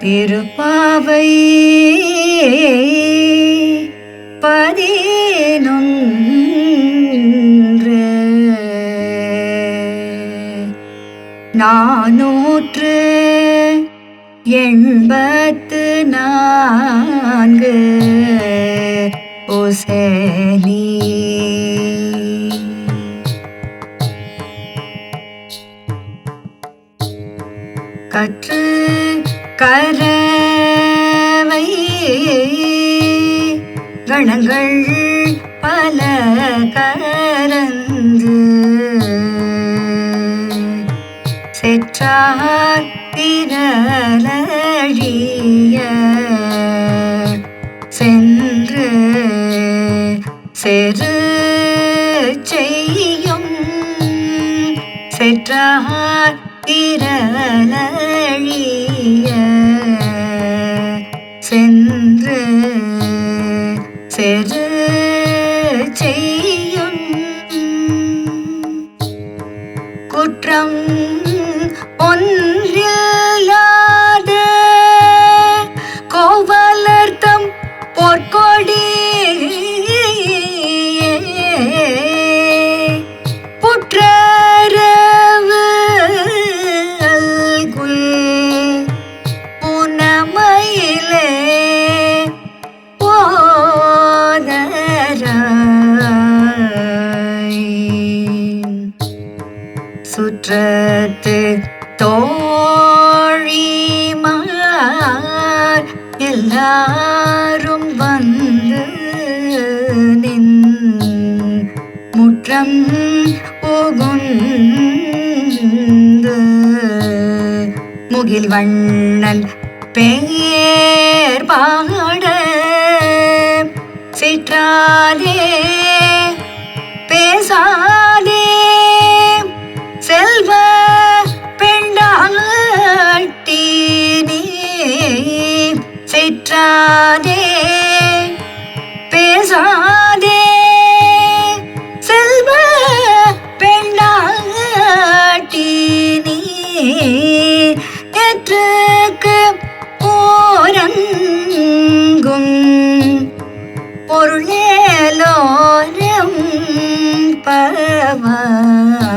திருப்பாவை பதி நானூற்று எண்பத்து நான்கு. ஒசேனி கற்று கரவை கணங்கள் பல கரந்து செற்றார் திரளிய சென்று செரு செய்யும். செற்றார் திரளிய சென்று செரு செய்யும். சுற்றத்து தோழிமார் எல்லாரும் வந்து நின் முற்றம் புகுந்து முகில் வண்ணல் பெயர் எற்றுக்கு ஓரங்கும் பொருளேலோரம் பவாய்